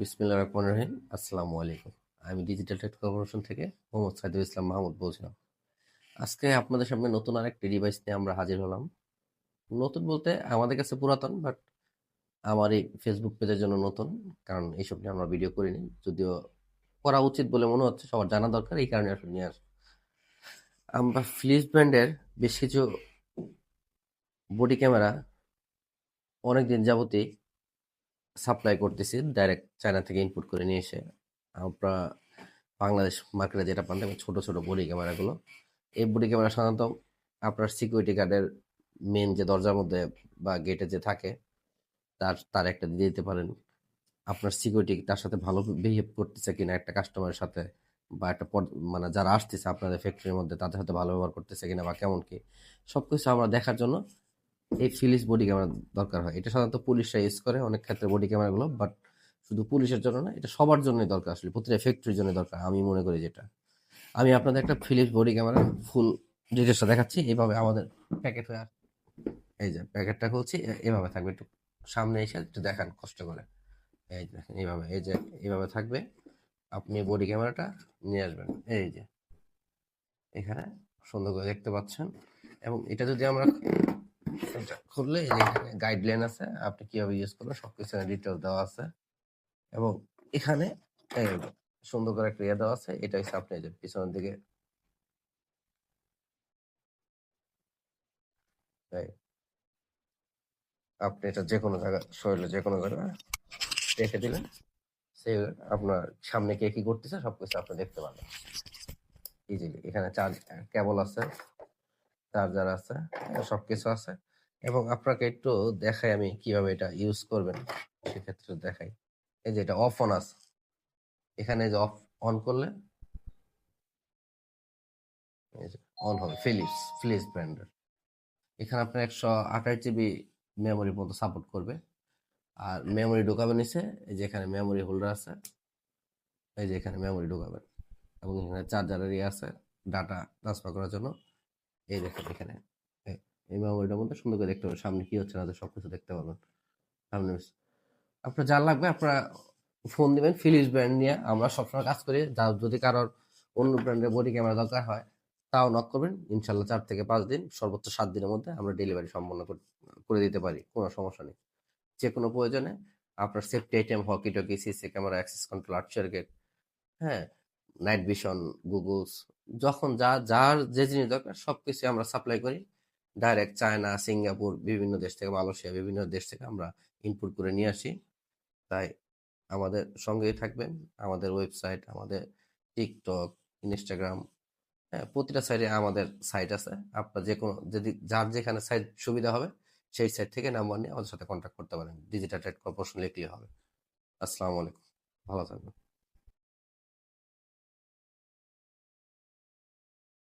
বিসমিল্লাহ রহমান রহিম। আসসালামু আলাইকুম। আমি ডিজিটাল ট্রেড কর্পোরেশন থেকে মোহাম্মদ সাইদুল ইসলাম মাহমুদ বলছিলাম। আজকে আপনাদের সামনে নতুন আরেকটি ডিভাইস নিয়ে আমরা হাজির হলাম। নতুন বলতে আমাদের কাছে পুরাতন বাট আমার এই ফেসবুক পেজের জন্য নতুন, কারণ এইসব নিয়ে আমরা ভিডিও করিনি। যদিও করা উচিত বলে মনে হচ্ছে, সবার জানা দরকার, এই কারণে আসলে নিয়ে আস আমরা ফ্লিস ব্র্যান্ডের বেশ কিছু বডি ক্যামেরা অনেকদিন যাবতই সাপ্লাই করতেছি ডাইরেক্ট চায়না থেকে ইনপুট করে নিয়ে এসে, আমরা বাংলাদেশ মার্কেটে যেটা পান ছোট ছোট বডি ক্যামেরাগুলো এই বডি ক্যামেরা সাধারণত আপনার সিকিউরিটি গার্ডের মেন যে দরজার মধ্যে বা গেটে যে থাকে, তার তার একটা দিয়ে দিতে পারেন। আপনার সিকিউরিটি তার সাথে ভালো বিহেভ করতেছে কিনা একটা কাস্টমারের সাথে বা একটা মানে যারা আসতেছে আপনাদের ফ্যাক্টরির মধ্যে, তাদের সাথে ভালো ব্যবহার করতেছে কিনা বা কেমন কি সব কিছু আমরা দেখার জন্য এই ফিলিস বডি ক্যামেরা দরকার হয়। এটা সাধারণত পুলিশরা ইউজ করে অনেক ক্ষেত্রে বডি ক্যামেরাগুলো বাট শুধু পুলিশের জন্য না, এটা সবার জন্যই দরকার আসলে, প্রতিটা ফ্যাক্টরির জন্য দরকার, আমি মনে করি যেটা। আমি আপনাদের একটা ফিলিপস বডি ক্যামেরা ফুল ডিটেলসটা দেখাচ্ছি এইভাবে আমাদের প্যাকেট হয়ে এই যে প্যাকেটটা খুলছি এভাবে থাকবে একটু সামনে এসে একটু দেখান, কষ্ট করে। এই যে এইভাবে এই যে এইভাবে থাকবে, আপনি বডি ক্যামেরাটা নিয়ে আসবেন। এই যে, এখানে সুন্দর করে দেখতে পাচ্ছেন, এবং এটা যদি আমরা খুললে গাইডলাইন আছে, আপনি কীভাবে ইউজ করবেন দেওয়া আছে। এবং এখানে সুন্দর করে ইয়ে দেওয়া আছে, এটা হচ্ছে আপনি পিছনের দিকে আপনি এটা যে কোনো শরীরে যে কোনো জায়গায় রেখে দিলেন, সে আপনার সামনে কে কি করতেছে, সবকিছু আপনি দেখতে পাবেন ইজিলি এখানে চার্জ কেবল আছে। চার্জার আছে সব কিছু আছে। এবং আপনাকে একটু দেখাই আমি কীভাবে এটা ইউজ করবেন, সেক্ষেত্রে দেখাই। এই যে এটা অফ অন আছে। এখানে যে অফ অন করলে অন হবে ফিলিপস ফিলিপস ব্র্যান্ডের এখানে আপনার একশো আঠাশ জিবি মেমোরি পর্যন্ত সাপোর্ট করবে। আর মেমোরি ঢোকাবেন নিচে, এই যে এখানে মেমোরি হোল্ডার আছে, এই যে এখানে মেমোরি ঢোকাবেন এবং এখানে চার্জারের ইয়ে আছে ডাটা ট্রান্সফার করার জন্য। এই দেখেন এখানে। এই- মেমোরিটার মধ্যে সুন্দর করে দেখতে পাবেন। সামনে কি হচ্ছে না সব কিছু দেখতে পাবেন। সামনে আপনার যা লাগবে আপনারা ফোন দিবেন ফিলিপস ব্র্যান্ড নিয়ে আমরা সবসময় কাজ করি। যা, যদি কারোর অন্য ব্র্যান্ডের বডি ক্যামেরা দরকার হয়, তাও নক করবেন। ইনশাল্লাহ চার থেকে পাঁচ দিন, সর্বোচ্চ সাত দিনের মধ্যে আমরা ডেলিভারি সম্পন্ন করে দিতে পারি। কোনো সমস্যা নেই। যে কোনো প্রয়োজনে আপনার safety item hockey talkie CC camera access control আর্চার গেট হ্যাঁ নাইট ভিশন গুগলস যখন যা, যার যে জিনিস দরকার সব কিছু আমরা সাপ্লাই করি। ডাইরেক্ট চায়না সিঙ্গাপুর বিভিন্ন দেশ থেকে মালয়েশিয়া বিভিন্ন দেশ থেকে আমরা ইনপুট করে নিয়ে আসি। তাই আমাদের সঙ্গেই থাকবেন। আমাদের ওয়েবসাইট আমাদের টিকটক ইনস্টাগ্রাম হ্যাঁ প্রতিটা সাইডে আমাদের সাইট আছে। আপনার যে কোনো, যদি যার যেখানে সাইট সুবিধা হবে, সেই সাইট থেকে নাম্বার নিয়ে আমাদের সাথে কন্ট্যাক্ট করতে পারেন। ডিজিটাল ট্রেড কর্পোরেশন লিখলে হবে। আসসালামু আলাইকুম। ভালো থাকবেন।